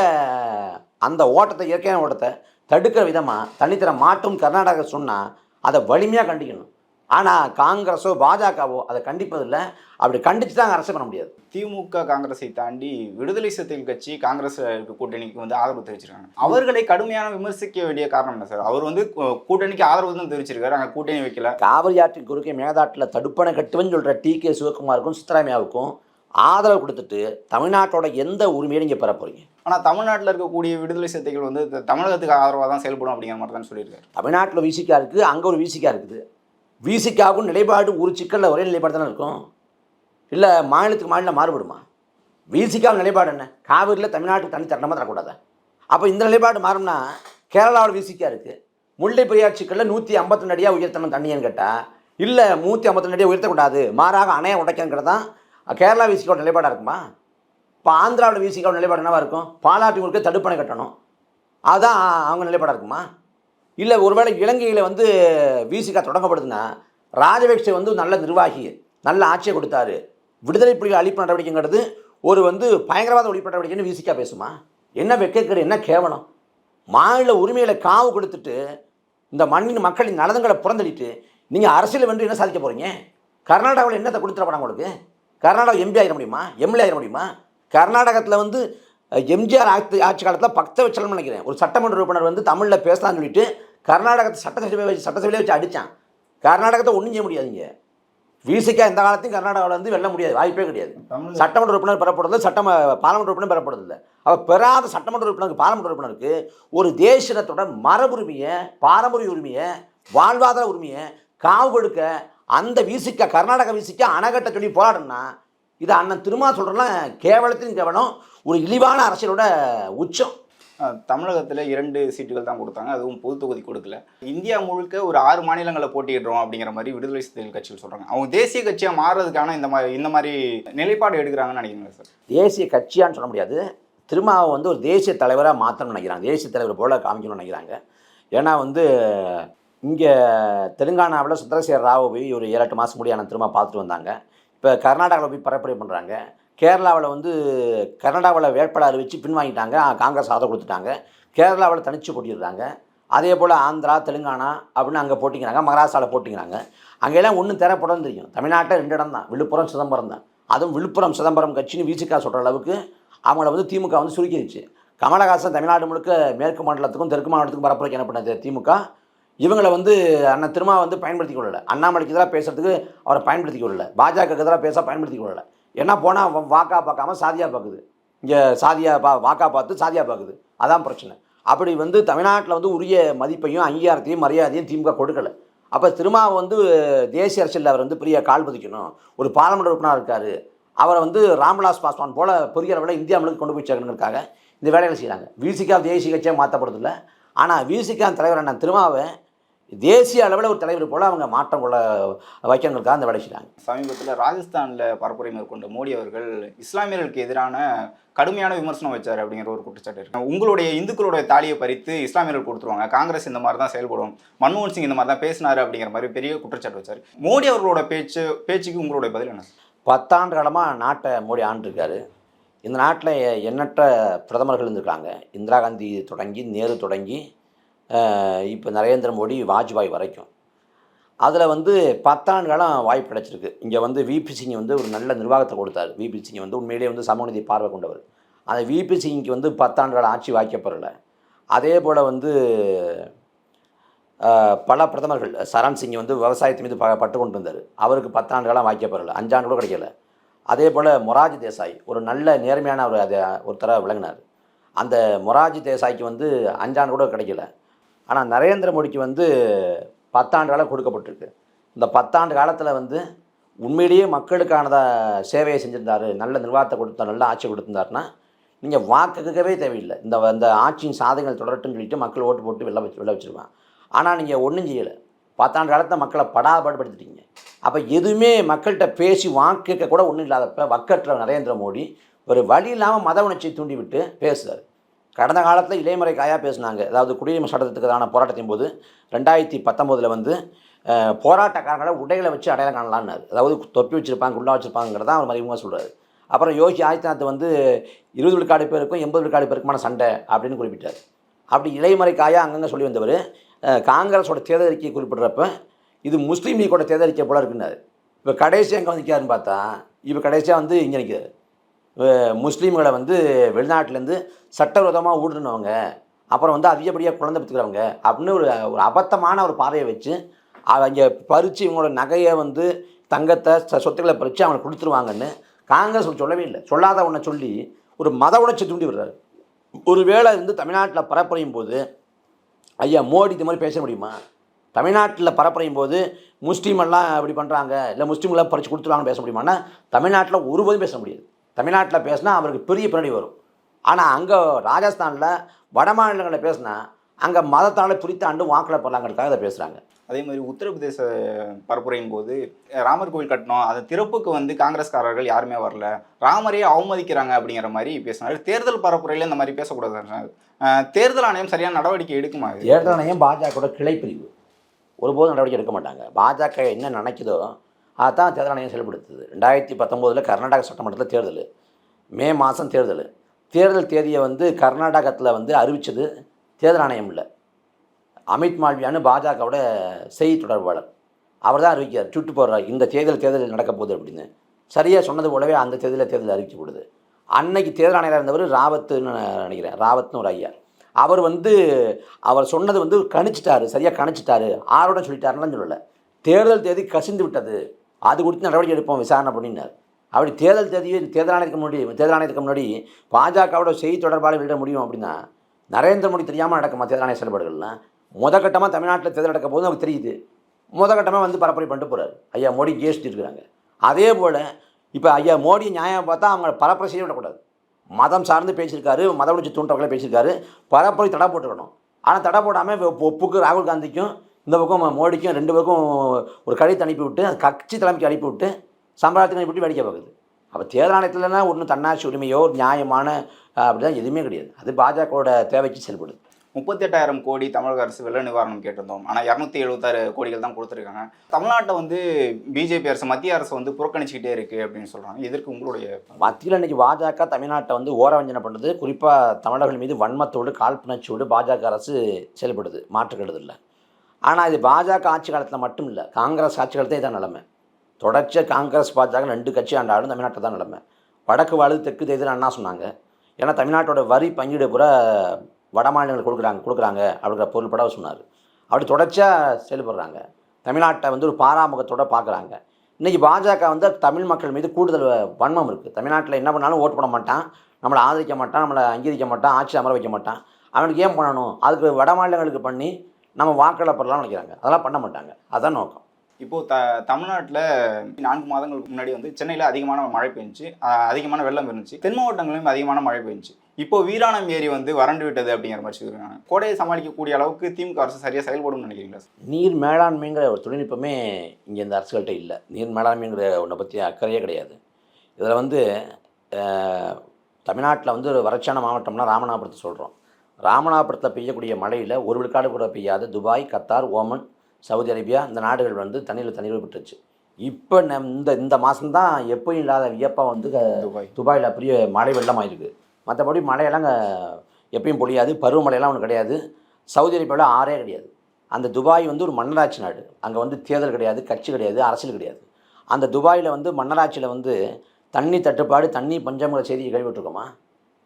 அந்த ஓட்டத்தை இயற்கையான ஓட்டத்தை தடுக்கிற விதமாக தனித்தர மாட்டும் கர்நாடகா சொன்னால் அதை வலிமையாக கண்டிக்கணும். ஆனால் காங்கிரஸோ பாஜகவோ அதை கண்டிப்பதில்லை. அப்படி கண்டித்து தான் அரசு பண்ண முடியாது. திமுக காங்கிரஸை தாண்டி விடுதலை சிறுத்தைகள் கட்சி காங்கிரஸ் கூட்டணிக்கு வந்து ஆதரவு தெரிவிச்சிருக்காங்க. அவர்களை கடுமையான விமர்சிக்க வேண்டிய காரணம் என்ன சார்? அவர் வந்து கூட்டணிக்கு ஆதரவு தான் தெரிவிச்சிருக்காரு. அங்கே கூட்டணி வைக்கல. காவிரி ஆற்றின் குறுக்கே மேகதாட்டில் தடுப்பணை கட்டுவேன்னு சொல்கிற டி கே சிவகுமாருக்கும் சித்தராமையாவுக்கும் ஆதரவு கொடுத்துட்டு தமிழ்நாட்டோட எந்த உரிமையை நீங்கள் பெற போகிறீங்க ஆனால் தமிழ்நாட்டில் இருக்கக்கூடிய விடுதலை சிறுத்தைகள் வந்து தமிழகத்துக்கு ஆதரவாக தான் செயல்படும் அப்படிங்கிற மாதிரி தான் சொல்லியிருக்காரு. தமிழ்நாட்டில் விசிகா இருக்குது அங்கே ஒரு விசிகா இருக்குது. விசிகாவுக்கும் நிலைப்பாடு ஒரு சிக்கலில் ஒரே நிலைப்பாடு தானே இருக்கும்? இல்லை மாநிலத்துக்கு மாநிலம் மாறுபடுமா? விசிகாவின் நிலைப்பாடு என்ன? காவிரியில் தமிழ்நாட்டுக்கு தனி தரமாக தரக்கூடாதா? அப்போ இந்த நிலைப்பாடு மாறும்னா கேரளாவில் விசிகா இருக்குது முல்லை பெரியார் சிக்கலில் நூற்றி ஐம்பத்தி ரெண்டு அடியாக உயர்த்தணும் தண்ணின்னு கேட்டால் இல்லை நூற்றி ஐம்பத்தி ரெண்டு அடியாக உயர்த்தக்கூடாது மாறாக அணையை உடைக்கங்கிறது தான் கேரளா விசிகாவோட நிலைப்பாடாக இருக்குமா? இப்போ ஆந்திராவில் விசிகாவோட நிலைப்பாடு என்னவாக இருக்கும்? பாலாற்றி தடுப்பணை கட்டணும். அதுதான் அவங்க நிலைப்பாடாக இருக்குமா? இல்லை ஒருவேளை இலங்கையில் வந்து விசிகா தொடங்கப்படுதுன்னா ராஜபக்சே வந்து நல்ல நிர்வாகி நல்ல ஆட்சியை கொடுத்தாரு. விடுதலை புலிகள் அழிப்பு நடவடிக்கைங்கிறது ஒரு வந்து பயங்கரவாத ஒழிப்பு நடவடிக்கைன்னு விசிகா பேசுமா? என்ன வெக்கக்கிற என்ன கேவலம்? மாநில உரிமைகளை காவு கொடுத்துட்டு இந்த மண்ணின் மக்களின் நலன்களை புறந்தளிட்டு நீங்கள் அரசியல் வென்று என்ன சாதிக்க போகிறீங்க கர்நாடகாவில் என்னத்தை கொடுத்துட உங்களுக்கு? கர்நாடகா எம்பி ஆயிட முடியுமா? எம்எல்ஏ ஆயிட முடியுமா? கர்நாடகத்தில் வந்து எம்ஜிஆர் ஆட்சி ஆட்சி காலத்தில் பக்த வச்சலம் நினைக்கிறேன். ஒரு சட்டமன்ற உறுப்பினர் வந்து தமிழில் பேசலாம்னு சொல்லிட்டு கர்நாடகத்தை சட்டசபையை வச்சு சட்டசபையிலே வச்சு அடித்தான் கர்நாடகத்தை ஒன்றும் செய்ய முடியாதுங்க விசிகா இந்த காலத்தையும் கர்நாடகாவில் வந்து வெல்ல முடியாது. வாய்ப்பே கிடையாது. சட்டமன்ற உறுப்பினர் பெறப்படுறது சட்டம பாராளுமன்ற உறுப்பினர் பெறப்படுறதில்ல. அவர் பெறாத சட்டமன்ற உறுப்பினருக்கு பாராளுமன்ற உறுப்பினருக்கு ஒரு தேசியத்தோட மரபுரிமையை பாரம்பரிய உரிமையை வாழ்வாதார உரிமையை காவு கொடுக்க அந்த வீசிக்க கர்நாடக வீசிக்க அணைகட்ட சொல்லி போராடணும்னா இது அண்ணன் திருமா சொல்கிறேன்னா கேவலத்தின் கேவலம் ஒரு இழிவான அரசியலோட உச்சம். தமிழகத்துல இரண்டு சீட்டுகள் தான் கொடுத்தாங்க அதுவும் பொது தொகுதி கொடுக்கல. இந்தியா முழுக்க ஒரு ஆறு மாநிலங்களை போட்டியிடுறோம் அப்படிங்கிற மாதிரி விடுதலை சிறுத்தைகள் கட்சிகள் சொல்றாங்க. அவங்க தேசிய கட்சியா மாறுறதுக்கான இந்த மாதிரி இந்த மாதிரி நிலைப்பாடு எடுக்கிறாங்கன்னு நினைக்கிறீங்களா சார்? தேசிய கட்சியான்னு சொல்ல முடியாது. திருமாவை வந்து ஒரு தேசிய தலைவராக மாற்றணும்னு நினைக்கிறாங்க. தேசிய தலைவர் போல காமிக்கணும்னு நினைக்கிறாங்க. ஏன்னா வந்து இங்கே தெலுங்கானாவில் சுந்தரசேகர் ராவை போய் ஒரு ஏழு எட்டு மாதம் முடியான திரும்ப பார்த்துட்டு வந்தாங்க. இப்போ கர்நாடகாவில் போய் பரப்புரை பண்ணுறாங்க கேரளாவில் வந்து கர்நாடகாவில் வேட்பாளர் வச்சு பின்வாங்கிட்டாங்க காங்கிரஸ் ஆதரவு கொடுத்துட்டாங்க. கேரளாவில் தனிச்சு போட்டிடுறாங்க அதே போல் ஆந்திரா தெலுங்கானா அப்படின்னு அங்கே போட்டிங்கிறாங்க. மகாராஷ்டிராவில் போட்டிங்கிறாங்க. அங்கெல்லாம் ஒன்றும் தேரப்படம் தெரியும். தமிழ்நாட்டில் ரெண்டு இடம் தான். விழுப்புரம் சிதம்பரம் தான். அதுவும் விழுப்புரம் சிதம்பரம் கட்சின்னு விசிகா சொல்கிற அளவுக்கு அவங்கள வந்து திமுக வந்து சுருக்கிடுச்சு கமலஹாசன் தமிழ்நாடு முழுக்க மேற்கு மாநிலத்துக்கும் தெற்கு மாநிலத்துக்கும் பரப்புரைக்கு என்ன பண்ணது திமுக இவங்களை வந்து அண்ணன் திருமா வந்து பயன்படுத்தி கொள்ளலை. அண்ணாமலைக்கு எதிராக பேசுறதுக்கு அவரை பயன்படுத்தி கொள்ளலை. பாஜகவுக்கு எதிராக பேச பயன்படுத்தி கொள்ளலை. ஏன்னா போனால் வாக்கா பார்க்காம சாதியாக பார்க்குது இங்கே சாதியாக பா வாக்கா பார்த்து சாதியாக பார்க்குது அதான் பிரச்சனை. அப்படி வந்து தமிழ்நாட்டில் வந்து உரிய மதிப்பையும் அங்கீகாரத்தையும் மரியாதையும் திமுக கொடுக்கலை. அப்போ திருமாவை வந்து தேசிய அரசியலில் அவர் வந்து பெரிய கால் பதிக்கணும். ஒரு பாராளுமன்ற உறுப்பினராக இருக்கார். அவரை வந்து ராம்விலாஸ் பாஸ்வான் போல் பெரிய அளவில் இந்தியா முழுக்க கொண்டு போய் சேர்க்கணுங்கிறதுக்காக இந்த வேலைகளை செய்கிறாங்க விசிகா தேசிய கட்சியாக மாற்றப்படுறதில்ல ஆனால் விசிகா தலைவர் அண்ணன் திருமாவை தேசிய அளவில் ஒரு தலைவர் போல் அவங்க மாற்றம் கொள்ள வைக்கணுங்கிறதுக்காக அந்த வேலை செய்கிறாங்க சமீபத்தில் ராஜஸ்தான்ல பரப்புரை மேற்கொண்ட மோடி அவர்கள் இஸ்லாமியர்களுக்கு எதிரான கடுமையான விமர்சனம் வச்சார் அப்படிங்கிற ஒரு குற்றச்சாட்டு இருக்கு. உங்களுடைய இந்துக்களுடைய தாலியை பறித்து இஸ்லாமியர்கள் கொடுத்துருவாங்க. காங்கிரஸ் இந்த மாதிரி தான் செயல்படும். மன்மோகன் சிங் இந்த மாதிரி தான் பேசினாரு அப்படிங்கிற மாதிரி பெரிய குற்றச்சாட்டு வச்சார். மோடி அவர்களோட பேச்சு பேச்சுக்கு உங்களுடைய பதில் என்ன? பத்தாண்டு காலமாக நாட்டை மோடி ஆண்டிருக்காரு. இந்த நாட்டில் எண்ணற்ற பிரதமர்கள் இருந்திருக்காங்க. இந்திரா காந்தி தொடங்கி நேரு தொடங்கி இப்போ நரேந்திர மோடி வாஜ்பாய் வரைக்கும். அதில் வந்து பத்தாண்டு காலம் வாய்ப்பு கிடைச்சிருக்கு. இங்கே வந்து விபி சிங் வந்து ஒரு நல்ல நிர்வாகத்தை கொடுத்தார். விபி சிங் வந்து உண்மையிலேயே வந்து சமூகநீதி பார்வை கொண்டவர். அந்த விபி சிங்க்கு வந்து பத்தாண்டு காலம் ஆட்சி வாய்க்கப்படல. அதே போல் வந்து பல பிரதமர்கள் சரண் சிங் வந்து விவசாயத்து மீது ப பட்டு கொண்டு இருந்தார் அவருக்கு பத்தாண்டு காலம் வாய்க்கப்படல. அஞ்சாண்டு கூட கிடைக்கல. அதே போல் மொராஜி தேசாய் ஒரு நல்ல நேர்மையான ஒரு அதை ஒருத்தராக விளங்கினார். அந்த மொராஜி தேசாய்க்கு வந்து அஞ்சாண்டு கூட கிடைக்கல. ஆனால் நரேந்திர மோடிக்கு வந்து பத்தாண்டு காலம் கொடுக்கப்பட்டிருக்கு. இந்த பத்தாண்டு காலத்தில் வந்து உண்மையிலேயே மக்களுக்கானதாக சேவையை செஞ்சுருந்தார் நல்ல நிர்வாகத்தை கொடுத்தா நல்ல ஆட்சி கொடுத்துருந்தாருன்னா நீங்கள் வாக்குக்கவே தேவையில்லை. இந்த இந்த ஆட்சியின் சாதனைகள் தொடரட்டுன்னு சொல்லிட்டு மக்கள் ஓட்டு போட்டு வெளில வச்சு வெளில வச்சுருவான் ஆனால் நீங்கள் ஒன்றும் செய்யலை. பத்தாண்டு காலத்தை மக்களை படாபாடுபடுத்திட்டீங்க. அப்போ எதுவுமே மக்கள்கிட்ட பேசி வாக்கு கூட ஒன்றும் இல்லாதப்ப வக்கற்ற நரேந்திர மோடி ஒரு வழி இல்லாமல் மத உணர்ச்சியை தூண்டி விட்டு பேசுகிறார் கடந்த காலத்தில் இளைமுறை காயாக பேசினாங்க. அதாவது குடியுரிமை சட்டத்துக்கான போராட்டத்தின் போது ரெண்டாயிரத்தி பத்தொம்போதில் வந்து போராட்டக்காரங்களை உடைகளை வச்சு அடையாளம் காணலான்னாரு. அதாவது தொப்பி வச்சுருப்பாங்க குள்ளா வச்சுருப்பாங்கிறதான் அவர் மறைமுகமாக சொல்கிறார் அப்புறம் யோகி ஆதித்யநாத் வந்து இருபது விழுக்காடு பேருக்கும் எண்பது விழுக்காடு பேருக்குமான சண்டை அப்படின்னு குறிப்பிட்டார். அப்படி இளையமறை காயா அங்கங்கே சொல்லி வந்தவர் காங்கிரஸோட தேர்தல் அறிக்கையை குறிப்பிட்றப்ப இது முஸ்லீம் லீக்கோட தேர்தல் அறிக்கை போல இருக்குன்னாரு. இப்போ கடைசி எங்கே வந்து பார்த்தா இப்போ கடைசியாக வந்து இங்கே நிற்கிறார் முஸ்லீம்களை வந்து வெளிநாட்டிலேருந்து சட்டவிரோதமாக ஊடுருனவங்க அப்புறம் வந்து அதிகப்படியாக குழந்தை பெற்றுக்கிறவங்க அப்படின்னு ஒரு ஒரு அபத்தமான ஒரு பாதையை வச்சு அவங்க பறித்து இவங்களோட நகையை வந்து தங்கத்தை ச- சொத்துக்களை பறித்து அவங்களுக்கு கொடுத்துருவாங்கன்னு காங்கிரஸ் சொல்லவே இல்லை. சொல்லாத ஒன்றை சொல்லி ஒரு மத உணர்ச்சி தூண்டி விடுறாரு. ஒருவேளை வந்து தமிழ்நாட்டில் பரப்புரையும் போது ஐயா மோடி இது மாதிரி பேச முடியுமா? தமிழ்நாட்டில் பரப்புறையும் போது முஸ்லீமெல்லாம் இப்படி பண்ணுறாங்க இல்லை முஸ்லீம்லாம் பறித்து கொடுத்துருவாங்கன்னு பேச முடியுமான்னா தமிழ்நாட்டில் ஒருபோதும் பேச முடியாது. தமிழ்நாட்டில் பேசினா அவருக்கு பெரிய பின்னாடி வரும். ஆனால் அங்கே ராஜஸ்தானில் வட மாநிலங்களில் பேசினா அங்கே மதத்தால் பிரித்தாண்டு வாக்கில் போடலாங்கிறதுக்காக இதை பேசுகிறாங்க அதே மாதிரி உத்தரப்பிரதேச பரப்புரையின் போது ராமர் கோவில் கட்டணும் அந்த திறப்புக்கு வந்து காங்கிரஸ்காரர்கள் யாருமே வரல. ராமரையே அவமதிக்கிறாங்க அப்படிங்கிற மாதிரி பேசினாரு. தேர்தல் பரப்புரையில் இந்த மாதிரி பேசக்கூடாது தேர்தல் ஆணையம் சரியான நடவடிக்கை எடுக்குமா தேர்தல் ஆணையம் பாஜகவோட கிளைப்பிரிவு. ஒருபோதும் நடவடிக்கை எடுக்க மாட்டாங்க. பாஜக என்ன நினைக்குதோ அதான் தேர்தல் ஆணையம் செயல்படுத்துது. ரெண்டாயிரத்தி பத்தொம்போதில் கர்நாடக சட்டமன்றத்தில் தேர்தல். மே மாதம் தேர்தல். தேர்தல் தேதியை வந்து கர்நாடகத்தில் வந்து அறிவித்தது தேர்தல் ஆணையம் இல்லை. அமித் மால்வியான்னு பாஜகவோட செய்தி தொடர்பாளர். அவர் தான் அறிவிக்கிறார் சுட்டு போடுறார் இந்த தேர்தல் தேர்தல் நடக்க போகுது அப்படின்னு. சரியாக சொன்னது போலவே அந்த தேர்தலில் தேர்தல் அறிவிக்கப்படுது அன்னைக்கு தேர்தல் ஆணையராக இருந்தவர் ராவத்துன்னு நினைக்கிறேன் ராவத்னு ஒரு ஐயா அவர் வந்து அவர் சொன்னது வந்து கணிச்சிட்டாரு சரியாக கணிச்சிட்டாரு. ஆரோட சொல்லிட்டாருன்னு சொல்லலை. தேர்தல் தேதி கசிந்து விட்டது. அது குறித்து நடவடிக்கை எடுப்போம் விசாரணை பண்ணினார் அப்படி தேர்தல் தேதியை தேர்தல் ஆணையத்துக்கு முன்னாடி தேர்தல் ஆணையத்துக்கு முன்னாடி பாஜகவோட செய்தி தொடர்பாளர் வெளியிட முடியும் அப்படின்னா நரேந்திர மோடி தெரியாமல் நடக்குமா தேர்தல் ஆணைய செயல்பாடுகள்லாம்? முதக்கட்டமாக தமிழ்நாட்டில் தேர்தல் நடக்க போது அவருக்கு தெரியுது. முதக்கட்டமாக வந்து பரப்புரை பண்ணிட்டு போகிறாரு ஐயா மோடி ஜிஎஸ்டி இருக்கிறாங்க. அதே போல் இப்போ ஐயா மோடி நியாயம் பார்த்தா அவங்க பரப்புரை செய்ய விடக்கூடாது. மதம் சார்ந்து பேசியிருக்காரு மத ஒழிச்சு தூண்டுறவங்களே பேசியிருக்காரு பரப்புரை தடை போட்டுக்கணும் ஆனால் தடை போடாமல் ஒப்புக்கு ராகுல் காந்திக்கும் இந்த பக்கம் மோடிக்கும் ரெண்டு பக்கம் ஒரு கடிதத்தை அனுப்பி விட்டு அது கட்சி தலைமைக்கு அனுப்பி விட்டு அனுப்பிவிட்டு அனுப்பி விட்டு வேடிக்கை பார்க்குது. அப்போ தேர்தல் ஆணையத்தில்னா ஒன்றும் தன்னாட்சி உரிமையோ நியாயமான அஹ், அப்படிலாம் எதுவுமே கிடையாது. அது பாஜகவோட தேவைக்கு செயல்படுது. முப்பத்தெட்டாயிரம் கோடி தமிழக அரசு வெள்ள நிவாரணம் கேட்டிருந்தோம். ஆனால் இரநூத்தி எழுபத்தாறு கோடிகள் தான் கொடுத்துருக்காங்க. தமிழ்நாட்டை வந்து பிஜேபி அரசு மத்திய அரசு வந்து புறக்கணிச்சுக்கிட்டே இருக்குது அப்படின்னு சொல்கிறாங்க இதற்கு உங்களுடைய மத்தியில் இன்னைக்கு பாஜக தமிழ்நாட்டை வந்து ஓரவஞ்சனை பண்ணுறது குறிப்பாக தமிழர்கள் மீது வன்மத்தோடு காழ்ப்புணர்ச்சியோடு பாஜக அரசு செயல்படுது. மாற்றுக்கிறது இல்லை. ஆனால் இது பாஜக ஆட்சி காலத்தில் மட்டும் இல்லை காங்கிரஸ் ஆட்சி காலத்தே தான் நிலைமை. தொடர்ச்சியாக காங்கிரஸ் பாஜக ரெண்டு கட்சி ஆண்டாலும் தமிழ்நாட்டில் தான் நிலமை. வடக்கு வாழுது தெற்கு தேர்தல் அண்ணா சொன்னாங்க. ஏன்னா தமிழ்நாட்டோட வரி பங்கீடு பூரா வட மாநிலங்கள் கொடுக்குறாங்க கொடுக்குறாங்க அப்படிங்கிற பொருள்பட சொன்னார். அப்படி தொடர்ச்சியாக செயல்படுறாங்க. தமிழ்நாட்டை வந்து ஒரு பாராமுகத்தோடு பார்க்குறாங்க. இன்றைக்கி பாஜக வந்து தமிழ் மக்கள் மீது கூடுதல் வன்மம் இருக்குது தமிழ்நாட்டில் என்ன பண்ணாலும் ஓட்டு போட மாட்டான். நம்மளை ஆதரிக்க மாட்டான் நம்மளை அங்கீகரிக்க மாட்டான் ஆட்சி அமர வைக்க மாட்டான். அவனுக்கு ஏன் பண்ணணும்? அதுக்கு வட மாநிலங்களுக்கு பண்ணி நம்ம வாக்களை பெறலாம்னு நினைக்கிறாங்க. அதெல்லாம் பண்ண மாட்டாங்க. அதான் நோக்கம். இப்போது த தமிழ்நாட்டில் நான்கு மாதங்களுக்கு முன்னாடி வந்து சென்னையில் அதிகமான மழை பெஞ்சுச்சு. அதிகமான வெள்ளம் இருந்துச்சு. தென் மாவட்டங்களிலும் அதிகமான மழை பெஞ்சுச்சு. இப்போ வீராணம் ஏரி வந்து வறண்டு விட்டது அப்படிங்கிற மாதிரி சொல்லியிருக்காங்க. கோடையை சமாளிக்கக்கூடிய அளவுக்கு திமுக அரசு சரியாக செயல்படும்னு நினைக்கிறீங்களா சார்? நீர் மேலாண்மைங்கிற ஒரு தொழில்நுட்பமே இங்கே இந்த அரசுகள்கிட்ட இல்லை. நீர் மேலாண்மைங்கிற ஒன்றை பற்றி அக்கறையே கிடையாது. இதில் வந்து தமிழ்நாட்டில் வந்து ஒரு வறட்சியான மாவட்டம்னா ராமநாதபுரத்தை சொல்கிறோம் ராமநாதபுரத்தில் பெய்யக்கூடிய மழையில் ஒரு விழுக்காடு கூட பெய்யாத Dubai Qatar Oman Saudi Arabia இந்த நாடுகள் வந்து தண்ணீரில் தண்ணீர் விட்டுருச்சு. இப்போ நம் இந்த இந்த மாதம்தான் எப்பயும் இல்லாத வியப்பாக வந்து துபாயில் பெரிய மழை வெள்ளமாயிருக்கு. மற்றபடி மழையெல்லாம் அங்கே எப்பயும் பொழியாது பருவமழையெல்லாம் ஒன்று கிடையாது. சவுதி அரேபியாவில் ஆறே கிடையாது. அந்த துபாய் வந்து ஒரு மன்னராட்சி நாடு. அங்கே வந்து தேர்தல் கிடையாது கட்சி கிடையாது அரசியல் கிடையாது. அந்த துபாயில் வந்து மன்னராட்சியில் வந்து தண்ணி தட்டுப்பாடு தண்ணி பஞ்சமுறை செய்தியை கேள்விப்பட்டிருக்கோமா?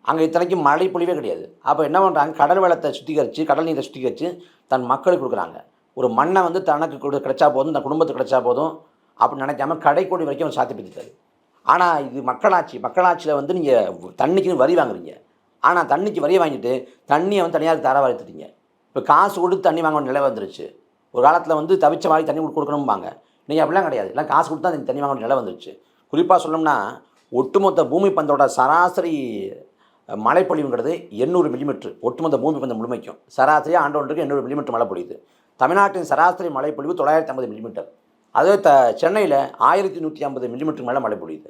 அங்கே இத்தனைக்கும் மழை பொழிவே கிடையாது. அப்போ என்ன பண்ணுறாங்க கடல் வளத்தை சுத்திகரித்து கடல் நீரை சுத்திகரித்து தன் மக்களுக்கு கொடுக்குறாங்க. ஒரு மண்ணை வந்து தனக்கு கொடு கிடைச்சா போதும் தன் குடும்பத்துக்கு கிடைச்சா போதும் அப்படின்னு நினைக்காம கடைக்கோடி வரைக்கும் சாத்தி பிடித்தாரு ஆனால் இது மக்களாட்சி. மக்களாட்சியில் வந்து நீங்கள் தண்ணிக்குன்னு வரி வாங்குறீங்க. ஆனால் தண்ணிக்கு வரியை வாங்கிட்டு தண்ணியை வந்து தனியார் தர வளர்த்துட்டீங்க. இப்போ காசு கொடுத்து தண்ணி வாங்க நிலை வந்துருச்சு. ஒரு காலத்தில் வந்து தவிச்ச மாதிரி தண்ணி கொடுக்கணும்பாங்க. நீங்கள் அப்படிலாம் கிடையாது. எல்லாம் காசு கொடுத்தா தண்ணி வாங்க நிலை வந்துருச்சு. குறிப்பாக சொல்லணும்னா ஒட்டுமொத்த பூமி பந்தோட சராசரி மழைப்பொழிவுங்கிறது எண்ணூறு மில்லிமீட்டர். ஒட்டுமொத்த பூமி பந்தம் முழுமைக்கும். சராசரியாக ஆண்டொன்றுக்கு எண்ணூறு மில்லிமீட்டர் மழை பொழியுது. தமிழ்நாட்டின் சராசரி மழைப்பொழிவு தொள்ளாயிரத்தி ஐம்பது மில்லிமீட்டர். அதே த சென்னையில் ஆயிரத்தி நூற்றி ஐம்பது மில்லிமீட்டர் மேலே மழை பொழியுது.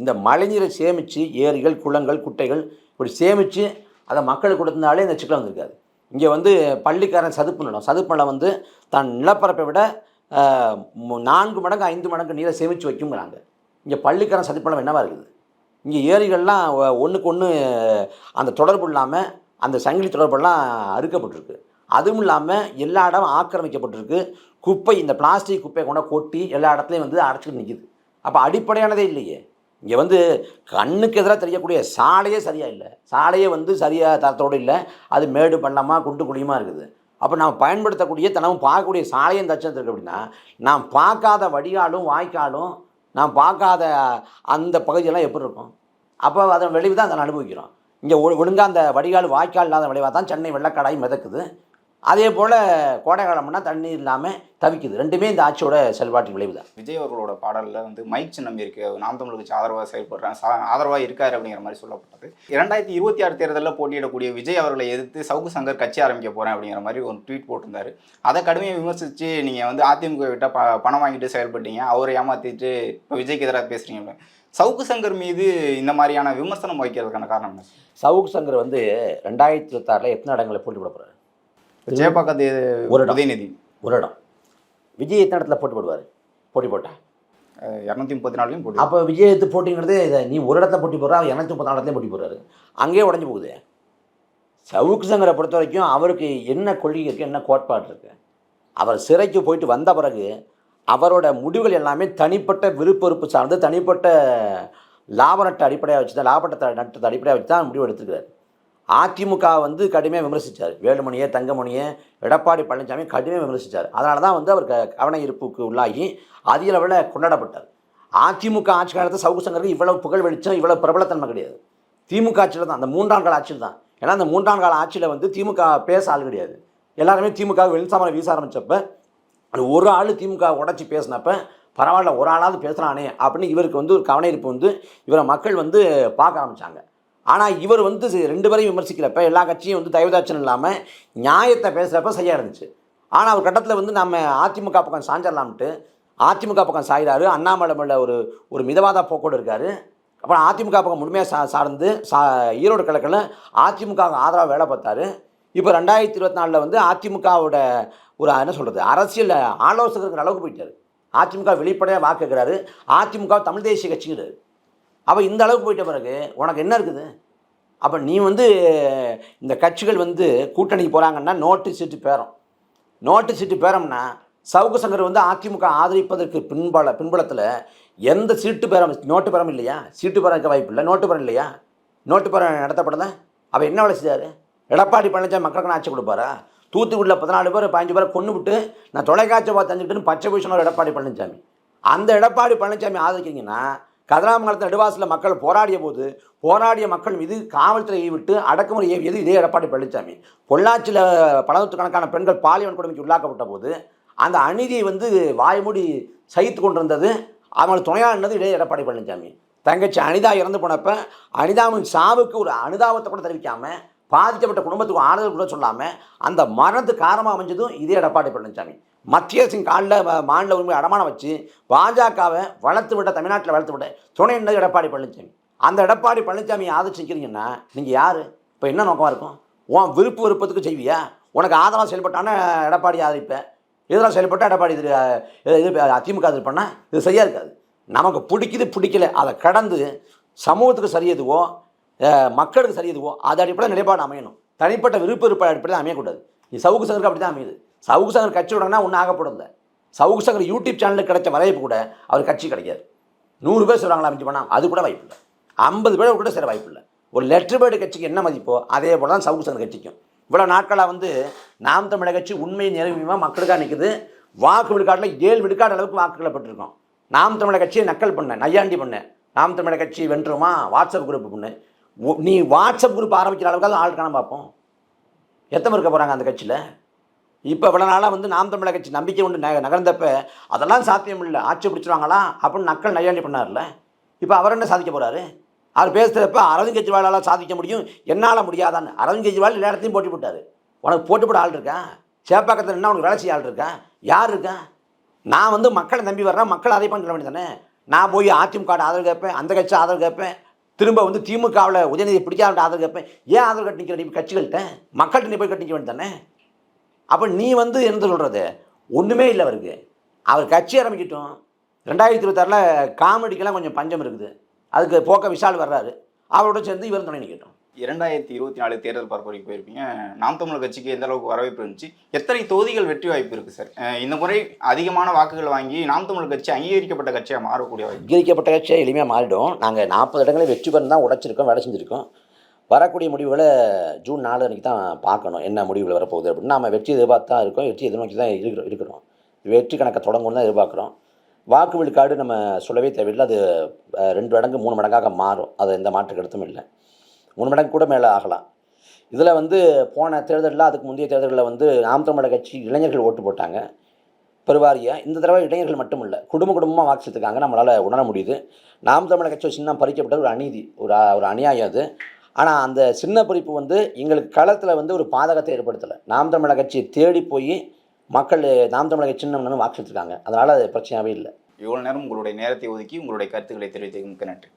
இந்த மழைநீரை சேமித்து ஏரிகள் குளங்கள் குட்டைகள் இப்படி சேமித்து அதை மக்களுக்கு கொடுத்தனாலே இந்த சிக்கல் வந்திருக்காது. இங்கே வந்து பள்ளிக்காரன் சதுப்பு நிலம். சதுப்பு நிலம் வந்து தன் நிலப்பரப்பை விட நான்கு மடங்கு ஐந்து மடங்கு நீரை சேமித்து வைக்குங்கிறாங்க இங்கே பள்ளிக்காரன் சதுப்பு நிலம் என்னவாக இருக்குது? இங்கே ஏரிகள்லாம் ஒன்றுக்கு ஒன்று அந்த தொடர்பு இல்லாமல் அந்த சங்கிலி தொடர்பெல்லாம் அறுக்கப்பட்டிருக்கு. அதுவும் இல்லாமல் எல்லா இடம் ஆக்கிரமிக்கப்பட்டிருக்கு. குப்பை இந்த பிளாஸ்டிக் குப்பையை கொண்டா கொட்டி எல்லா இடத்துலையும் வந்து அடைச்சிட்டு நிற்கிது அப்போ அடிப்படையானதே இல்லையே. இங்கே வந்து கண்ணுக்கு எதிராக தெரியக்கூடிய சாலையே சரியாக இல்லை. சாலையே வந்து சரியாக தரத்தோடு இல்லை. அது மேடு பள்ளமாக குண்டு குழியுமா இருக்குது. அப்போ நாம் பயன்படுத்தக்கூடிய தினமும் பார்க்கக்கூடிய சாலையும் தச்சம் இருக்குது அப்படின்னா நாம் பார்க்காத வடிகாலும் வாய்க்காலும் நாம் பார்க்காத அந்த பகுதியெல்லாம் எப்படி இருக்கும்? அப்போ அதன் விளைவு தான் அதை அனுபவிக்கிறோம். இங்கே ஒழுங்காக அந்த வடிகால் வாய்க்கால் இல்லாத விளைவாக தான் சென்னை வெள்ளக்காடாய் மிதக்குது. அதே போல் கோடை காலம்னா தண்ணி இல்லாமல் தவிக்குது. ரெண்டுமே இந்த ஆட்சியோட செயல்பாட்டின் விளைவு தான் விஜய் அவர்களோட பாடலில் வந்து மைக் சின்னம் இருக்கு. நாம் தமிழ் கட்சி ஆதரவாக செயல்படுறேன் சா- ஆதரவா இருக்காரு அப்படிங்கிற மாதிரி சொல்லப்பட்டது. இரண்டாயிரத்தி இருபத்தி ஆறு தேர்தலில் போட்டியிடக்கூடிய விஜய் அவர்களை எதிர்த்து சவுக்கு சங்கர் கட்சி ஆரம்பிக்க போறேன் அப்படிங்கிற மாதிரி ஒரு ட்வீட் போட்டிருந்தாரு. அதை கடுமையாக விமர்சித்து நீங்க வந்து அதிமுக விட்ட ப பணம் வாங்கிட்டு செயல்பட்டீங்க. அவரை ஏமாத்திட்டு இப்போ விஜய்க்கு எதிராக பேசுறீங்க சவுக்கு சங்கர் மீது இந்த மாதிரியான விமர்சனம் வைக்கிறதுக்கான காரணம் என்ன? சவுக் சங்கர் வந்து ரெண்டாயிரத்தி இருபத்தாறில் எத்தனை இடங்களில் போட்டி போட போகிறாரு ஜெயபாக்கத்து ஒரு. உதயநிதி. ஒரு இடம். விஜய் எத்தனை இடத்துல போட்டி போடுவார்? போட்டி போட்டா? இரநூத்தி முப்பத்தி நாலுலையும் போட்டு அப்போ விஜய் எடுத்து போட்டிங்கிறது இதை நீ ஒரு இடத்துல போட்டி போடுறா அவர் இரநூத்தி முப்பத்தி நாலு இடத்துலையும் போட்டி போடுறாரு. அங்கேயே உடஞ்சி போகுது. சவுக்கு சங்கரை பொறுத்த வரைக்கும் அவருக்கு என்ன கொள்கை இருக்குது என்ன கோட்பாடு இருக்குது அவர் சிறைக்கு போயிட்டு வந்த பிறகு அவரோட முடிவுகள் எல்லாமே தனிப்பட்ட விருப்பறுப்பு சார்ந்து தனிப்பட்ட லாப நட்ட அடிப்படையாக வச்சு தான் லாபத்தை நட்டத்தை அடிப்படையாக வச்சு தான் முடிவு எடுத்துக்கிறார் அதிமுக வந்து கடுமையாக விமர்சித்தார் வேலுமணியை தங்கமணியை எடப்பாடி பழனிசாமி கடுமையாக விமர்சித்தார் அதனால தான் வந்து அவர் கவன இருப்புக்கு உள்ளாகி அதிக அளவில் கொண்டாடப்பட்டார். அதிமுக ஆட்சி காலத்தில் சவுக்கு சங்கருக்கு இவ்வளவு புகழ் வெளிச்சம் இவ்வளோ பிரபலத்தன்மை கிடையாது. திமுக ஆட்சியில் தான் அந்த மூன்றாம் கால ஆட்சியில் தான். ஏன்னா அந்த மூன்றாம் கால ஆட்சியில் வந்து திமுக பேச ஆள் கிடையாது. எல்லாருமே திமுக வெளிச்சாமலை வீச ஆரம்பித்தப்போ ஒரு ஆள் திமுக உடச்சி பேசினப்ப பரவாயில்ல ஒரு ஆளாவது பேசுகிறானே அப்படின்னு இவருக்கு வந்து ஒரு கவன இருப்பு வந்து இவரை மக்கள் வந்து பார்க்க ஆரம்பித்தாங்க ஆனால் இவர் வந்து ரெண்டு பேரையும் விமர்சிக்கிறப்ப எல்லா கட்சியும் வந்து தயவுதாட்சம் இல்லாமல் நியாயத்தை பேசுகிறப்ப சரியாக இருந்துச்சு. ஆனால் ஒரு கட்டத்தில் வந்து நம்ம அதிமுக பக்கம் சாஞ்சிடலாம்ட்டு அதிமுக பக்கம் சாயிறாரு. அண்ணாமலை மேல ஒரு ஒரு மிதவாத போக்கோடு இருக்கார். அப்புறம் அதிமுக பக்கம் முழுமையாக சா சார்ந்து சா ஈரோடு கிழக்கில் அதிமுக ஆதரவாக வேலை பார்த்தாரு. இப்போ ரெண்டாயிரத்தி இருபத்தி நாலில் வந்து அதிமுகவோட ஒரு என்ன சொல்கிறது அரசியல் ஆலோசகருக்கு அளவுக்கு போயிட்டார். அதிமுக வெளிப்படையாக வாக்குகிறாரு அதிமுக தமிழ் தேசிய கட்சிங்கிறாரு. அப்போ இந்த அளவுக்கு போயிட்ட பிறகு உனக்கு என்ன இருக்குது? அப்போ நீ வந்து இந்த கட்சிகள் வந்து கூட்டணிக்கு போகிறாங்கன்னா நோட்டு சீட்டு பேரம். நோட்டு சீட்டு பேரம்னா சவுக்கு சங்கர் வந்து அதிமுக ஆதரிப்பதற்கு பின்பல பின்பலத்தில் எந்த சீட்டு பேரம் நோட்டு பேரம் இல்லையா? சீட்டு பேரம் இருக்க வாய்ப்பு இல்லை நோட்டு பேரம் இல்லையா? நோட்டு பேரம் நடத்தப்படல? அவள் என்ன வேலை செய்தார் எடப்பாடி பழனிசாமி மக்களுக்கு ஆட்சி கொடுப்பாரா? தூத்துக்குடியில் பதினாலு பேர் பதினஞ்சு பேரை கொண்டு விட்டு நான் தொலைக்காட்சி பார்த்து தந்துக்கிட்டுன்னு பச்சை பூஷணம் எடப்பாடி பழனிசாமி அந்த எடப்பாடி பழனிசாமி ஆதரிக்கிறீங்கன்னா கதிராமங்கலத்தில் நெடுவாசலில் மக்கள் போராடிய போது போராடிய மக்கள் மீது காவல்துறையை விட்டு அடக்குமுறை ஏவியது இதே எடப்பாடி பழனிசாமி பொள்ளாச்சியில் பலநூற்றுக்கணக்கான பெண்கள் பாலியல் கொடுமைக்கு உள்ளாக்கப்பட்ட போது அந்த அநீதியை வந்து வாய்மூடி சகித்து கொண்டிருந்தது அவங்களை துணையாக இருந்தது இதே எடப்பாடி பழனிசாமி தங்கச்சி அனிதா இறந்து போனப்போ அனிதாவின் சாவுக்கு ஒரு அனுதாபத்தை கூட தெரிவிக்காமல் பாதிக்கப்பட்ட குடும்பத்துக்கு ஆறுதல் கூட சொல்லாமல் அந்த மரணத்துக்கு காரணமாக அமைஞ்சதும் இதே எடப்பாடி பழனிசாமி மத்திய அரசின் காலில் மாநில உரிமை அடமானம் வச்சு பாஜகவை வளர்த்து விட தமிழ்நாட்டில் வளர்த்து விட துணை என்ன எடப்பாடி பழனிசாமி அந்த எடப்பாடி பழனிசாமியை ஆதரிச்சிக்கிறீங்கன்னா நீங்கள் யார்? இப்போ என்ன நோக்கமாக இருக்கும்? உன் விருப்பு விருப்பத்துக்கு செய்வியா? உனக்கு ஆதரவாக செயல்பட்டான எடப்பாடி ஆதரிப்பேன் இதெல்லாம் செயல்பட்டால் எடப்பாடி இது இது- அதிமுக இது இது சரியாக இருக்காது. நமக்கு பிடிக்குது பிடிக்கல. அதை கடந்து சமூகத்துக்கு சரி எதுவோ மக்களுக்கு சரி எதுவோ அது அடிப்படையில் நிலைப்பாடு அமையணும். தனிப்பட்ட விருப்ப விருப்ப அடிப்படையில் அமையக்கூடாது. நீ சவுக்கு சங்கருக்கு அப்படி தான் அமையுது. சவுக்கு சங்கர் கட்சி விடனா ஒன்றும் ஆகப்படும் சவுக்கு சங்கர் யூடியூப் சேனலுக்கு கிடைச்ச வரவேற்பு கூட அவர் கட்சி கிடைக்காது. நூறு பேர் சொல்கிறாங்களா அமைஞ்சு பண்ணால் அது கூட வாய்ப்பு இல்லை. ஐம்பது பேர் கூட சில வாய்ப்பு இல்லை. ஒரு லெட்ரு பேர்டு கட்சிக்கு என்ன மதிப்போ அதே போல் தான் சவுக்கு சங்கர் கட்சிக்கும். இவ்வளோ நாட்களாக வந்து நாம் தமிழக கட்சி உண்மை நிறைவுமாக மக்களுக்காக நிற்குது வாக்கு விழுக்காட்டில் ஏழு விழுக்காடு அளவுக்கு வாக்குகளை பெற்றிருக்கோம் நாம் தமிழக கட்சியை நக்கல் பண்ண நையாண்டி பண்ண. நாம் தமிழக கட்சி வென்றுமா? வாட்ஸ்அப் குரூப் பண்ணு. நீ வாட்ஸ்அப் குரூப் ஆரம்பிக்கிற அளவுக்கு ஆள் காண பார்ப்போம். எத்தனை இருக்க போகிறாங்க அந்த கட்சியில்? இப்போ இவ்வளோ நாளாக வந்து நாம் தமிழக கட்சி நம்பிக்கை கொண்டு நக நகர்ந்தப்ப அதெல்லாம் சாத்தியம் இல்லை. ஆட்சி பிடிச்சிருவாங்களா? அப்படின்னு நக்கள் நையாண்டி பண்ணார்ல. இப்போ அவர் என்ன சாதிக்க போகிறாரு அவர் பேசுகிறப்ப அரவிந்த் கெஜ்ரிவாலால் சாதிக்க முடியும் என்னால் முடியாதான்னு. அரவிந்த் கெஜ்ரிவால் எல்லா இடத்தையும் போட்டி போட்டார். உனக்கு போட்டு போட ஆள் இருக்கா? சேப்பாக்கத்தில் என்ன உனக்கு வேலை செய்ய ஆள் இருக்கா? யார் இருக்கா? நான் வந்து மக்களை நம்பி வர்றேன் மக்கள் அதை பண்ண வேண்டியதானே நான் போய் அதிமுக ஆதரவு கேட்பேன் அந்த கட்சி ஆதரவு கேட்பேன் திரும்ப வந்து திமுகவில் உதயநிதி பிடிக்காத ஆதரவு கேட்பேன். ஏன் ஆதரவு கட்டி கட்சிகள்கிட்ட மக்கள்கிட்ட போய் கட்டிக்க வேண்டியதானே அப்போ நீ வந்து என்ன சொல்கிறது ஒன்றுமே இல்லை அவருக்கு. அவர் கட்சி ஆரம்பிக்கட்டும். ரெண்டாயிரத்தி இருபத்தாறில் காமெடிக்கெல்லாம் கொஞ்சம் பஞ்சம் இருக்குது. அதுக்கு போக்க விஷால் வர்றாரு. அவரோட சேர்ந்து இவர் துணை நிற்கட்டும் இரண்டாயிரத்தி இருபத்தி நாலு தேர்தல் பரப்புரைக்கு போயிருப்பீங்க. நாம் தமிழர் கட்சிக்கு எந்த அளவுக்கு வரவேற்பு இருந்துச்சு? எத்தனை தொகுதிகள் வெற்றி வாய்ப்பு இருக்கு சார்? இந்த முறை அதிகமான வாக்குகள் வாங்கி நாம் தமிழர் கட்சி அங்கீகரிக்கப்பட்ட கட்சியாக மாறக்கூடிய அங்கீகரிக்கப்பட்ட கட்சியாக எளிமையாக மாறிடும். நாங்கள் நாற்பது இடங்களை வெற்றி பெறும் தான் உடைச்சிருக்கோம் வேலை செஞ்சுருக்கோம். வரக்கூடிய முடிவுகளை ஜூன் நாலு அன்றைக்கி தான் பார்க்கணும். என்ன முடிவுகள் வரப்போகுது அப்படின்னு. நம்ம வெற்றி எதிர்பார்த்து தான் இருக்கோம். வெற்றி எதிர்நோக்கி தான் இருக்கிறோம் இருக்கிறோம். வெற்றி கணக்கை தொடங்கணும் தான் எதிர்பார்க்குறோம். வாக்கு விழுக்காடு நம்ம சொல்லவே தேவையில்லை. அது ரெண்டு மடங்கு மூணு மடங்காக மாறும். அது எந்த மாற்று கருத்தும் இல்லை. மூணு மடங்கு கூட மேலே ஆகலாம். இதில் வந்து போன தேர்தலில் அதுக்கு முந்தைய தேர்தலில் வந்து நாம் தமிழக கட்சி இளைஞர்கள் ஓட்டு போட்டாங்க. பெருவாரியாக இந்த தடவை இளைஞர்கள் மட்டும் இல்லை. குடும்ப குடும்பமாக வாக்கு செலுத்துக்காங்க நம்மளால் உணர முடியுது. நாம் தமிழக கட்சி சின்ன பறிக்கப்பட்டது ஒரு அநீதி ஒரு ஒரு அநியாயம் அது. ஆனால் அந்த சின்ன பறிப்பு வந்து எங்களுக்கு களத்தில் வந்து ஒரு பாதகத்தை ஏற்படுத்தலை. நாம் தமிழக கட்சி தேடி போய் மக்கள் நாம் தமிழக சின்னம்னு சின்னம் வாக்கு அதனால் அது பிரச்சனையாகவே இல்லை. இவ்வளோ நேரம் உங்களுடைய நேரத்தை ஒதுக்கி உங்களுடைய கருத்துக்களை தெரிவித்ததுக்கு மிக்க நன்றி.